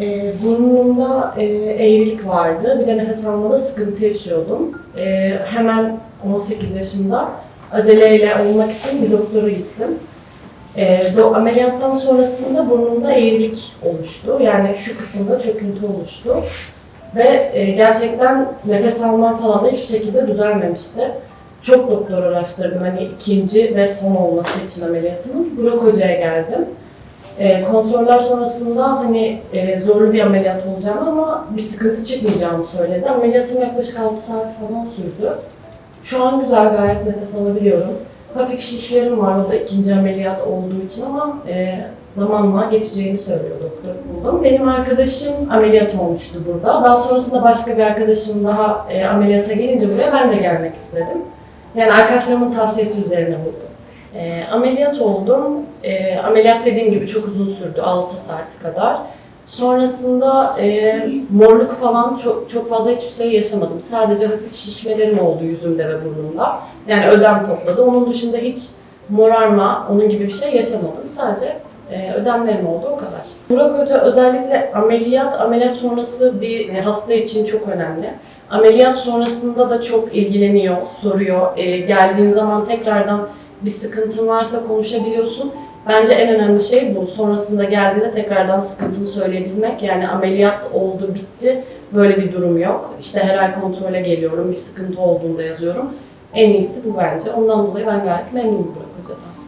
E, burnumda e, eğrilik vardı. Bir de nefes almada sıkıntı yaşıyordum. E, hemen 18 yaşında aceleyle olmak için bir doktora gittim. E, do, ameliyattan sonrasında burnumda eğrilik oluştu. Yani şu kısımda çöküntü oluştu. Ve e, gerçekten nefes almam falan da hiçbir şekilde düzelmemişti. Çok doktor araştırdım hani ikinci ve son olması için ameliyatımın. Burak Hoca'ya geldim. E, kontroller sonrasında hani e, zorlu bir ameliyat olacağını ama bir sıkıntı çıkmayacağını söyledi. Ameliyatım yaklaşık 6 saat falan sürdü. Şu an güzel gayet nefes alabiliyorum. Hafif şişlerim var o da ikinci ameliyat olduğu için ama e, zamanla geçeceğini söylüyor doktor buldum. Benim arkadaşım ameliyat olmuştu burada. Daha sonrasında başka bir arkadaşım daha e, ameliyata gelince buraya ben de gelmek istedim. Yani arkadaşlarımın tavsiyesi üzerine buldum. E, ameliyat oldum. E, ameliyat dediğim gibi çok uzun sürdü. 6 saat kadar. Sonrasında e, morluk falan çok çok fazla hiçbir şey yaşamadım. Sadece hafif şişmelerim oldu yüzümde ve burnumda. Yani ödem topladı. Onun dışında hiç morarma, onun gibi bir şey yaşamadım. Sadece e, ödemlerim oldu o kadar. Burak Hoca özellikle ameliyat, ameliyat sonrası bir hasta için çok önemli. Ameliyat sonrasında da çok ilgileniyor, soruyor. E, geldiğin zaman tekrardan bir sıkıntın varsa konuşabiliyorsun. Bence en önemli şey bu. Sonrasında geldiğinde tekrardan sıkıntını söyleyebilmek. Yani ameliyat oldu, bitti. Böyle bir durum yok. İşte her ay kontrole geliyorum, bir sıkıntı olduğunda yazıyorum. En iyisi bu bence. Ondan dolayı ben gayet memnunum Burak Hoca'dan.